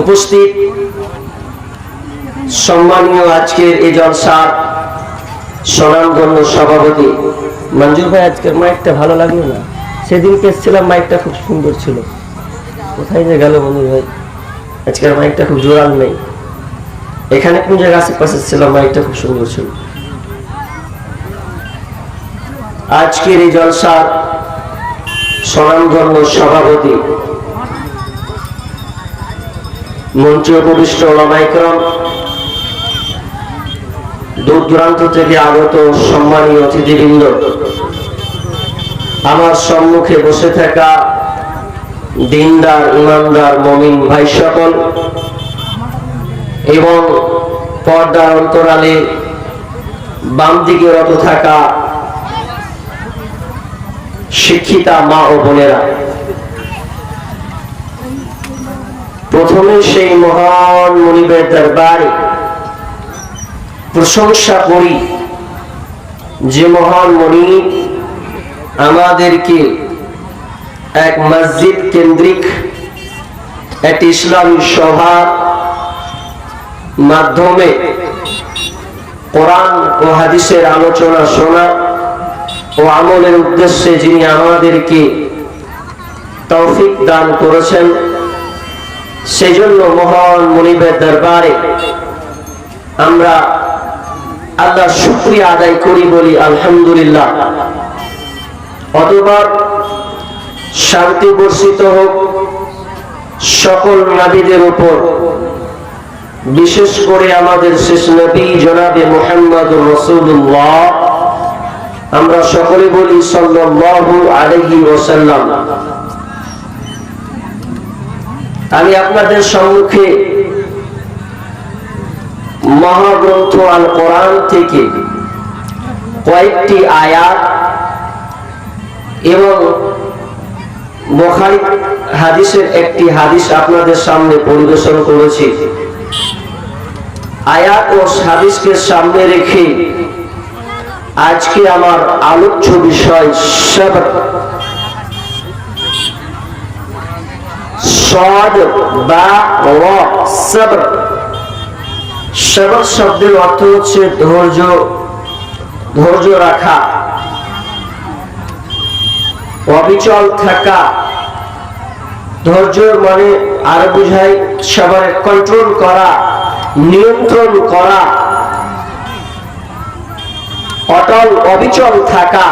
উপস্থিত। সম্মানীয় আজকের এই জলসার স্বনামধন্য সভাপতি। মঞ্জুর ভাই, আজকের মাইকটা ভালো লাগল না? সেদিন এসেছিলাম মাইকটা খুব সুন্দর ছিল। কোথায় যে গেল মঞ্জুর ভাই? আজকের মাইকটা খুব জোরাল নেই। এখানে কোন জায়গায় আশেপাশে ছিল মাইকটা খুব সুন্দর ছিল। আজকের এই জলসার স্বনামধন্য সভাপতি মঞ্চে উপবিষ্ট ওলামাইকরম দূর দূরান্ত থেকে আগত সম্মানীয় অতিথিবৃন্দ, আমার সম্মুখে বসে থাকা দিনদার, ইমানদার, মমিন ভাই সকল এবং পর্দার অন্তরালে বাম দিকে রত থাকা শিক্ষিতা মা ও বোনেরা। প্রথমে সেই মহান মনিবের দরবারে প্রশংসা করি যে মহান মনি আমাদেরকে এক মসজিদ কেন্দ্রিক একটি ইসলামী সভার মাধ্যমে কোরআন ও হাদিসের আলোচনা শোনা ও আমলের উদ্দেশ্যে যিনি আমাদেরকে তৌফিক দান করেছেন। সেজন্য মহান মনিবের দরবারে আমরা আল্লাহ শুক্রিয়া আদায় করি বলি আলহামদুলিল্লাহ। অতবার শান্তি বর্ষিত হোক সকল নাবিদের উপর, বিশেষ করে আমাদের শেষ নবী জনাবে মোহাম্মদ রসুল্লাহ আমরা সকলে বলি সাল্লাল্লাহু আলাইহি ওয়াসাল্লাম। আমি আপনাদের সম্মুখে মহাগ্রন্থ আল কোরআন থেকে কয়েকটি আয়াত এবং হাদিসের একটি হাদিস আপনাদের সামনে পরিবেশন করেছি। আয়াত ও হাদিসকে সামনে রেখে আজকে আমার আলোচ্য বিষয় সবর সদ, বা, র, সবর। সবর শব্দের অর্থ হচ্ছে ধৈর্য ধৈর্য রাখা, অবিচল থাকা। ধৈর্য মানে আর বুঝাই, সবার কন্ট্রোল করা, নিয়ন্ত্রণ করা। অটল, অবিচল থাকা।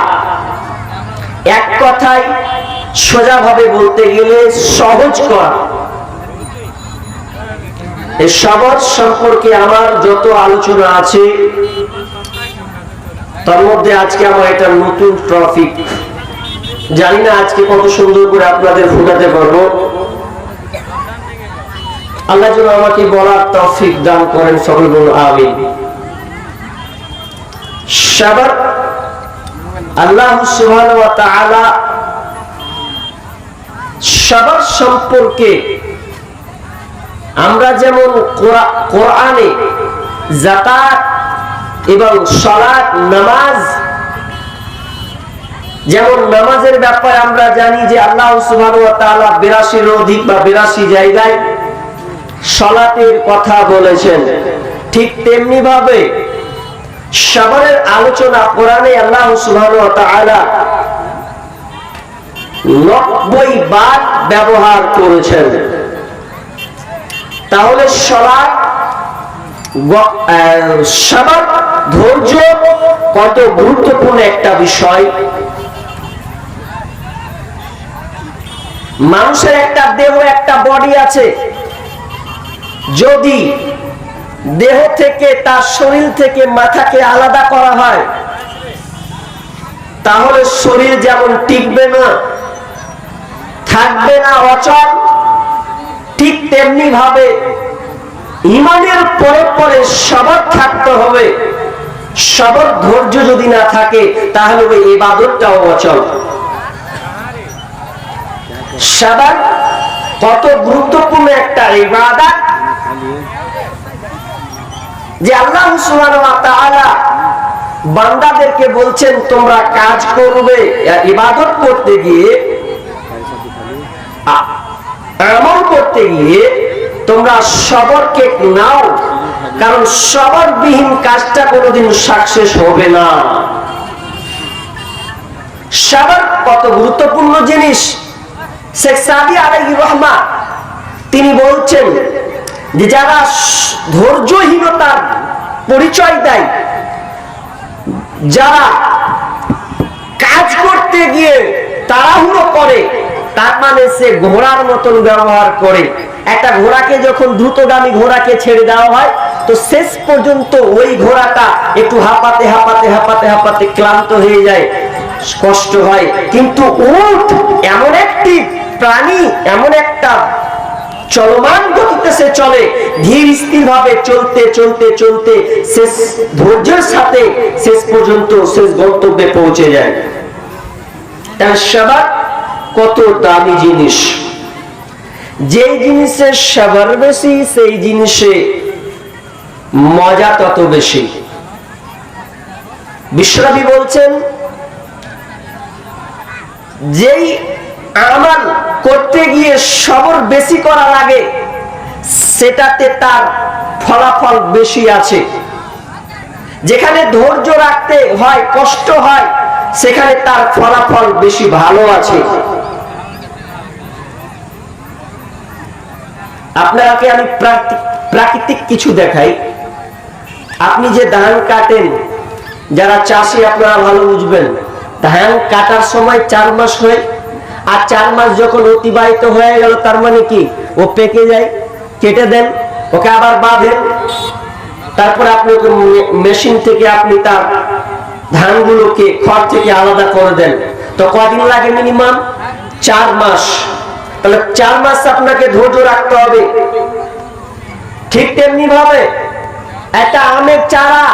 এক কথায় সোজাভাবে বলতে গেলে সহজ করা। এই সবর সম্পর্কে আমার যত আলোচনা আছে, তার মধ্যে আজকে আমার একটা নতুন ট্রফিক জানি না আজকে কত সুন্দর করে আপনাদের ফুটাতে পারব। আল্লাহ যেন আমাকে বলার তৌফিক দান করেন, সকল বলুন, আমিন। সাবার আল্লাহ তাআলা সাবার সম্পর্কে আমরা যেমন কোরআনে জাকাত এবং সালাত, নামাজ, যেমন নামাজের ব্যাপারে আমরা জানি যে আল্লাহ সুবহানাহু ওয়া তাআলা 82 এর অধিক বা 82 জায়গায় সালাতের কথা বলেছেন। ঠিক তেমনি ভাবে সাবরের আলোচনা কোরআনে আল্লাহ সুবহানাহু 90 বার ব্যবহার করেছেন। তাহলে গ- আহ, ধৈর্য কত গুরুত্বপূর্ণ একটা বিষয়। মানুষের একটা দেহ একটা বডি আছে। যদি দেহ থেকে তার শরীর থেকে মাথাকে আলাদা করা হয় তাহলে শরীর যেমন টিকবে না থাকবে না অচল। ঠিক তেমনি ভাবে ইমানের পরে পরে সবর থাকতে হবে। সবর ধৈর্য যদি না থাকে, তাহলে ওই ইবাদতটাও অচল। সাবান কত গুরুত্বপূর্ণ একটা ইবাদত, যে আল্লাহ সুবহানাহু ওয়া তাআলা বান্দাদেরকে বলছেন, তোমরা কাজ করবে, ইবাদত করতে গিয়ে করতে গিয়ে তোমরা সবরকে নাও, কারণ সবরবিহীন কাজটা কোনোদিন সাকসেস হবে না। সবর কত গুরুত্বপূর্ণ জিনিস। শেখ সাদি আলাই রহমান তিনি বলছেন যে যারা ধৈর্যহীনতার পরিচয় দেয়, যারা কাজ করতে গিয়ে তাড়াহুড়ো করে তার মানে সে ঘোড়ার মতন ব্যবহার করে। একটা ঘোড়াকে যখন দ্রুতগামী ঘোড়াকে ছেড়ে দেওয়া হয়, তো শেষ পর্যন্ত ওই ঘোড়াটা একটু হাঁপাতে হাঁপাতে হাঁপাতে হাঁপাতে ক্লান্ত হয়ে যায়, কষ্ট হয়। কিন্তু উট এমন একটি প্রাণী, এমন একটা চলমান গতিতে সে চলে। ধীর স্থির ভাবে চলতে চলতে চলতে শেষ ধৈর্যের সাথে শেষ পর্যন্ত শেষ গন্তব্যে পৌঁছে যায়। তার সেবা কত দামি জিনিস। যেই জিনিসের সেবার বেশি, সেই জিনিসে মজা তত বেশি। বিশ্বনবী বলছেন, যেই আমাল করতে গিয়ে সবর বেশি করা লাগে, সেটাতে তার ফলাফল বেশি আছে। যেখানে ধৈর্য রাখতে হয়, কষ্ট হয়, সেখানে তার ফলাফল বেশি ভালো আছে। আপনাকে আমি প্রাকৃ- প্রাকৃতিক কিছু দেখাই। আপনি যে ধান কাটেন, যারা চাষি আপনারা ভালো বুঝবেন, ধান কাটার সময় চার মাস হয়, আর চার মাস যখন অতিবাহিত হয়ে গেল, তার মানে কি? ও পেকে যায়, কেটে দেন, ওকে আবার বাঁধেন। তারপরে আপনি ওকে মেশিন থেকে আপনি তার ধানগুলোকে খড় থেকে আলাদা করে দেন। তো কদিন লাগে মিনিমাম? চার মাস। তাহলে চার মাস আপনাকে ধৈর্য রাখতে হবে। ঠিক তেমনি ভাবে একটা আমের চারা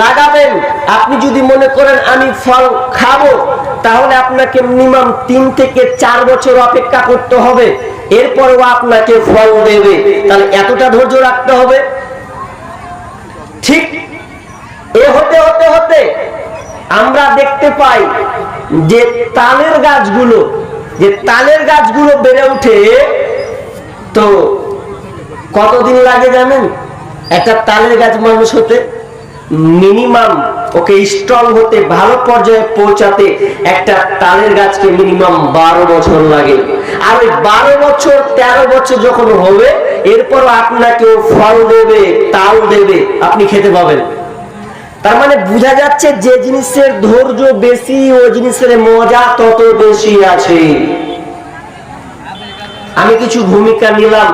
লাগাবেন। আপনি যদি মনে করেন আমি ফল খাব, তাহলে আপনাকে মিনিমাম তিন থেকে চার বছর অপেক্ষা করতে হবে। এরপরেও আপনাকে ফল দেবে। তাহলে এতটা ধৈর্য রাখতে হবে। ঠিক এ হতে হতে হতে আমরা দেখতে পাই যে তালের গাছগুলো যে তালের গাছগুলো বেড়ে উঠে, তো কতদিন লাগে জানেন? একটা তালের গাছ মানুষ হতে মিনিমাম ওকে স্ট্রং হতে ভালো পর্যায়ে পৌঁছাতে একটা তালের গাছকে মিনিমাম বারো বছর লাগে। আর ওই বারো বছর, তেরো বছর যখন হবে এরপর আপনাকে ফল দেবে, তাল দেবে, আপনি খেতে পাবেন। তার মানে বোঝা যাচ্ছে যে জিনিসের ধৈর্য বেশি ও জিনিসের মজা তত বেশি আছে। আমি কিছু ভূমিকা নিলাম।